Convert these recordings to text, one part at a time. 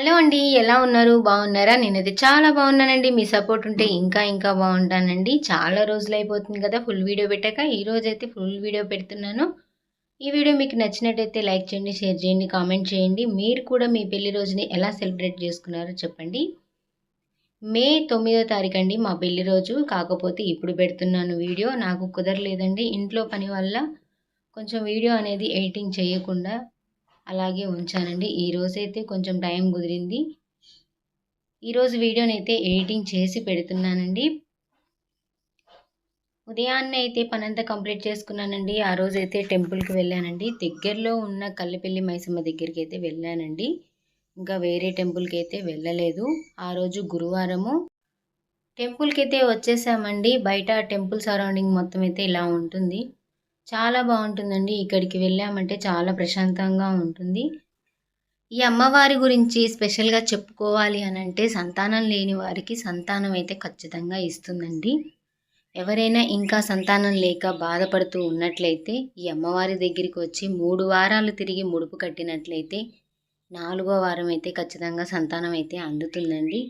Hello అండి ఎలా ఉన్నారు? బాగున్నారా? నేనైతే చాలా బాగున్నానండి. మీ సపోర్ట్ ఉంటే ఇంకా ఇంకా బాగుంటానండి. చాలా రోజులు అయిపోతుంది కదా ఫుల్ వీడియో పెట్టాక. ఈ అయితే ఫుల్ వీడియో పెడుతున్నాను. ఈ వీడియో మీకు నచ్చినట్టయితే లైక్ చేయండి షేర్ చేయండి కామెంట్ చేయండి. మీరు కూడా మీ పెళ్ళి రోజుని ఎలా సెలబ్రేట్ చేసుకున్నారో చెప్పండి. మే తొమ్మిదో తారీఖు అండి మా పెళ్ళి రోజు. కాకపోతే ఇప్పుడు పెడుతున్నాను వీడియో. నాకు కుదరలేదండి. ఇంట్లో పని వల్ల కొంచెం వీడియో అనేది ఎడిటింగ్ చేయకుండా అలాగే ఉంచానండి. ఈరోజైతే కొంచెం టైం కుదిరింది. ఈరోజు వీడియోని అయితే ఎడిటింగ్ చేసి పెడుతున్నానండి. ఉదయాన్నే అయితే పనంతా కంప్లీట్ చేసుకున్నానండి. ఆ రోజు అయితే టెంపుల్కి వెళ్ళానండి. దగ్గరలో ఉన్న కల్లెపల్లి మైసమ్మ దగ్గరికి అయితే వెళ్ళానండి. ఇంకా వేరే టెంపుల్కి అయితే వెళ్ళలేదు. ఆ రోజు గురువారము టెంపుల్కి అయితే వచ్చేసామండి. బయట టెంపుల్ సరౌండింగ్ మొత్తం అయితే ఇలా ఉంటుంది. చాలా బాగుంటుందండి. ఇక్కడికి వెళ్ళామంటే చాలా ప్రశాంతంగా ఉంటుంది. ఈ అమ్మవారి గురించి స్పెషల్గా చెప్పుకోవాలి అని అంటే సంతానం లేని వారికి సంతానం అయితే ఖచ్చితంగా ఇస్తుందండి. ఎవరైనా ఇంకా సంతానం లేక బాధపడుతూ ఉన్నట్లయితే ఈ అమ్మవారి దగ్గరికి వచ్చి మూడు వారాలు తిరిగి ముడుపు కట్టినట్లయితే నాలుగో వారం అయితే ఖచ్చితంగా సంతానం అయితే అందుతుందండి.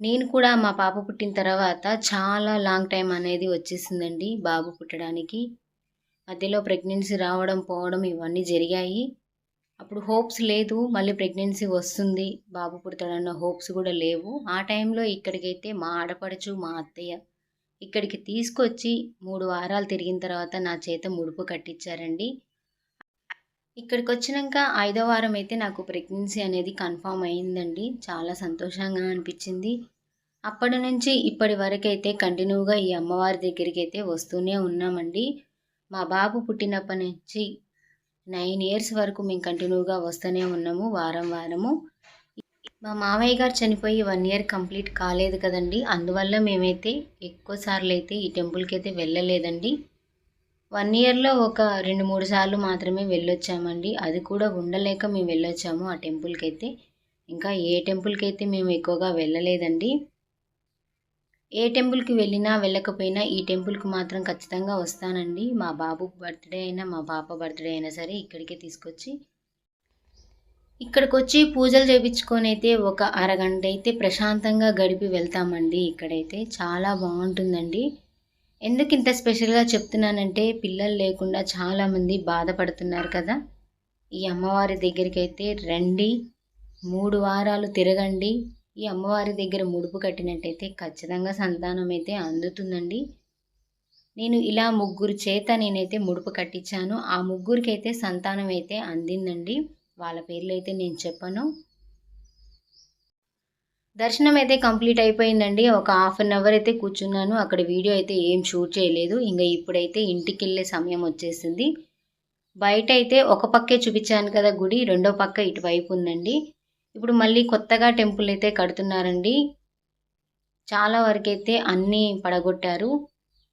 నేను కూడా మా పాప పుట్టిన తర్వాత చాలా లాంగ్ టైం అనేది వచ్చేసిందండి బాబు పుట్టడానికి. మధ్యలో ప్రెగ్నెన్సీ రావడం పోవడం ఇవన్నీ జరిగాయి. అప్పుడు హోప్స్ లేదు మళ్ళీ ప్రెగ్నెన్సీ వస్తుంది బాబు పుడతాడన్న హోప్స్ కూడా లేవు. ఆ టైంలో ఇక్కడికైతే మా ఆడపడుచు మా అత్తయ్య ఇక్కడికి తీసుకొచ్చి మూడు వారాలు తిరిగిన తర్వాత నా చేత ముడుపు కట్టించారండి. ఇక్కడికి వచ్చినాక ఐదో వారం అయితే నాకు ప్రెగ్నెన్సీ అనేది కన్ఫామ్ అయిందండి. చాలా సంతోషంగా అనిపించింది. అప్పటి నుంచి ఇప్పటి వరకు అయితే కంటిన్యూగా ఈ అమ్మవారి దగ్గరికి అయితే వస్తూనే ఉన్నామండి. మా బాబు పుట్టినప్పటి నుంచి నైన్ ఇయర్స్ వరకు మేము కంటిన్యూగా వస్తూనే ఉన్నాము వారం వారము. మా మామయ్య గారు చనిపోయి వన్ ఇయర్ కంప్లీట్ కాలేదు కదండి. అందువల్ల మేమైతే ఎక్కువ సార్లు అయితే ఈ టెంపుల్కి అయితే వెళ్ళలేదండి. వన్ ఇయర్లో ఒక రెండు మూడు సార్లు మాత్రమే వెళ్ళొచ్చామండి. అది కూడా ఉండలేక మేము వెళ్ళొచ్చాము ఆ టెంపుల్కి అయితే. ఇంకా ఏ టెంపుల్కి అయితే మేము ఎక్కువగా వెళ్ళలేదండి. ఏ టెంపుల్కి వెళ్ళినా వెళ్ళకపోయినా ఈ టెంపుల్కి మాత్రం ఖచ్చితంగా వస్తానండి. మా బాబు బర్త్డే అయినా మా పాప బర్త్డే అయినా సరే ఇక్కడికే తీసుకొచ్చి ఇక్కడికి వచ్చి పూజలు చేయించుకొని అయితే ఒక అరగంట అయితే ప్రశాంతంగా గడిపి వెళ్తామండి ఇక్కడైతే. చాలా బాగుంటుందండి. ఎందుకు ఇంత స్పెషల్గా చెప్తున్నానంటే పిల్లలు లేకుండా చాలామంది బాధపడుతున్నారు కదా. ఈ అమ్మవారి దగ్గరికి అయితే రండి మూడు వారాలు తిరగండి ఈ అమ్మవారి దగ్గర ముడుపు కట్టినట్టయితే ఖచ్చితంగా సంతానం అయితే అందుతుందండి. నేను ఇలా ముగ్గురు చేత నేనైతే ముడుపు కట్టించాను. ఆ ముగ్గురికి అయితే సంతానం అయితే అందిందండి. వాళ్ళ పేర్లు అయితే నేను చెప్పను. దర్శనం అయితే కంప్లీట్ అయిపోయిందండి. ఒక హాఫ్ అన్ అవర్ అయితే కూర్చున్నాను. అక్కడ వీడియో అయితే ఏం షూట్ చేయలేదు. ఇంకా ఇప్పుడైతే ఇంటికి వెళ్ళే సమయం వచ్చేసింది. బయట అయితే ఒక పక్కే చూపించాను కదా గుడి. రెండో పక్క ఇటువైపు ఉందండి. ఇప్పుడు మళ్ళీ కొత్తగా టెంపుల్ అయితే కడుతున్నారండి. చాలా వరకైతే అన్నీ పడగొట్టారు.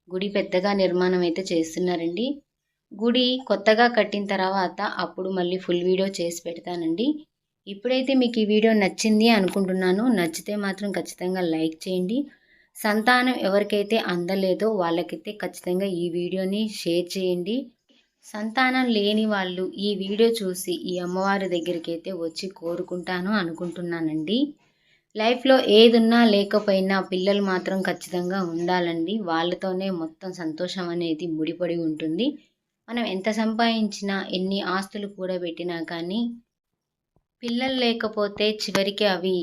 గుడి పెద్దగా నిర్మాణం అయితే చేస్తున్నారండి. గుడి కొత్తగా కట్టిన తర్వాత అప్పుడు మళ్ళీ ఫుల్ వీడియో చేసి పెడతానండి. ఇప్పుడైతే మీకు ఈ వీడియో నచ్చింది అనుకుంటున్నాను. నచ్చితే మాత్రం ఖచ్చితంగా లైక్ చేయండి. సంతానం ఎవరికైతే అందలేదో వాళ్ళకైతే ఖచ్చితంగా ఈ వీడియోని షేర్ చేయండి. సంతానం లేని వాళ్ళు ఈ వీడియో చూసి ఈ అమ్మవారి దగ్గరికి అయితే వచ్చి కోరుకుంటాను అనుకుంటున్నానండి. లైఫ్లో ఏదున్నా లేకపోయినా పిల్లలు మాత్రం ఖచ్చితంగా ఉండాలండి. వాళ్ళతోనే మొత్తం సంతోషం అనేది ముడిపడి ఉంటుంది. మనం ఎంత సంపాదించినా ఎన్ని ఆస్తులు కూడబెట్టినా కానీ పిల్లలు లేకపోతే చివరికి అవి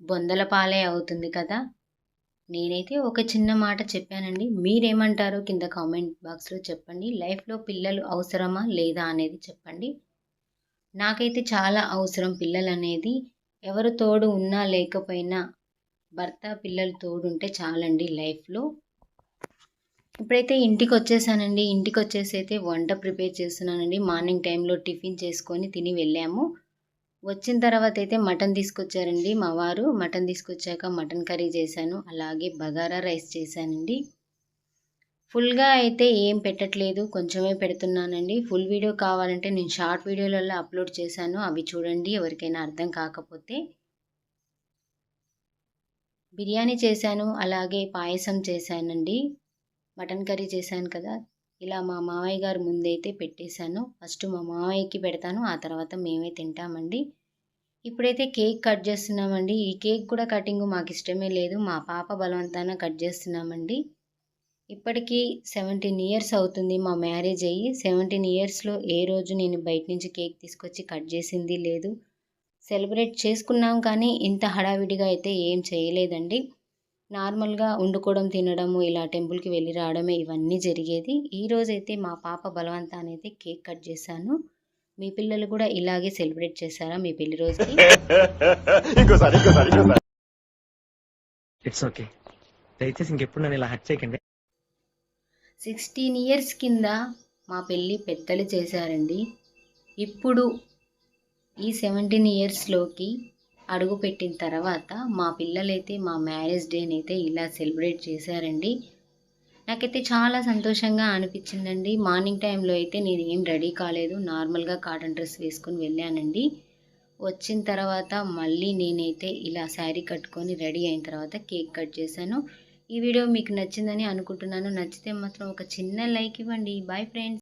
బొందల పాలే అవుతుంది కదా. నేనైతే ఒక చిన్న మాట చెప్పానండి. మీరేమంటారో కింద కామెంట్ బాక్స్లో చెప్పండి. లైఫ్లో పిల్లలు అవసరమా లేదా అనేది చెప్పండి. నాకైతే చాలా అవసరం పిల్లలు అనేది ఎవరు తోడు ఉన్నా లేకపోయినా భర్త పిల్లలు తోడుంటే చాలండి లైఫ్లో. ఇప్పుడైతే ఇంటికి వచ్చేసానండి ఇంటికి వచ్చేసి అయితే వంట ప్రిపేర్ చేస్తున్నానండి. మార్నింగ్ టైంలో టిఫిన్ చేసుకొని తిని వెళ్ళాము. వచ్చిన తర్వాత అయితే మటన్ తీసుకొచ్చారండి మా వారు. మటన్ తీసుకొచ్చాక మటన్ కర్రీ చేశాను. అలాగే బగారా రైస్ చేశానండి. ఫుల్గా అయితే ఏం పెట్టట్లేదు కొంచెమే పెడుతున్నానండి. ఫుల్ వీడియో కావాలంటే నేను షార్ట్ వీడియోలలో అప్లోడ్ చేశాను. అవి చూడండి ఎవరికైనా అర్థం కాకపోతే. బిర్యానీ చేశాను అలాగే పాయసం చేశానండి. మటన్ కర్రీ చేశాను కదా. ఇలా మా మావయ్య గారు ముందైతే పెట్టేశాను. ఫస్ట్ మా మావయ్యకి పెడతాను. ఆ తర్వాత మేమే తింటామండి. ఇప్పుడైతే కేక్ కట్ చేస్తున్నామండి. ఈ కేక్ కూడా కటింగ్ మాకు ఇష్టమే లేదు. మా పాప బలవంతాన కట్ చేస్తున్నామండి. ఇప్పటికీ సెవెంటీన్ ఇయర్స్ అవుతుంది మా మ్యారేజ్ అయ్యి. సెవెంటీన్ ఇయర్స్లో ఏ రోజు నేను బయట నుంచి కేక్ తీసుకొచ్చి కట్ చేసింది లేదు. సెలబ్రేట్ చేసుకున్నాం కానీ ఇంత హడావిడిగా అయితే ఏం చేయలేదండి. నార్మల్గా వండుకోవడం తినడము ఇలా టెంపుల్కి వెళ్ళి రావడమే ఇవన్నీ జరిగేది. ఈ రోజైతే మా పాప బలవంతాన అయితే కేక్ కట్ చేశాను. మీ పిల్లలు కూడా ఇలాగే సెలబ్రేట్ చేశారా మీ పెళ్ళి రోజుకి? ఇంకోసారి ఇంకోసారి ఇంకోసారి. ఇట్స్ ఓకే దయచేసి ఇంకెప్పుడు నన్ను ఇలా హట్ చేయకండి. సిక్స్టీన్ ఇయర్స్ కింద మా పెళ్ళి పెద్దలు చేశారండి. ఇప్పుడు ఈ సెవెంటీన్ ఇయర్స్లోకి అడుగు పెట్టిన తర్వాత మా పిల్లలైతే మా మ్యారేజ్ డేనైతే ఇలా సెలబ్రేట్ చేశారండి. నాకైతే చాలా సంతోషంగా అనిపించిందండి. మార్నింగ్ టైంలో అయితే నేను ఏం రెడీ కాలేదు. నార్మల్గా కాటన్ డ్రెస్ వేసుకొని వెళ్ళానండి. వచ్చిన తర్వాత మళ్ళీ నేనైతే ఇలా శారీ కట్టుకొని రెడీ అయిన తర్వాత కేక్ కట్ చేశాను. ఈ వీడియో మీకు నచ్చిందని అనుకుంటున్నాను. నచ్చితే మాత్రం ఒక చిన్న లైక్ ఇవ్వండి. Bye friends.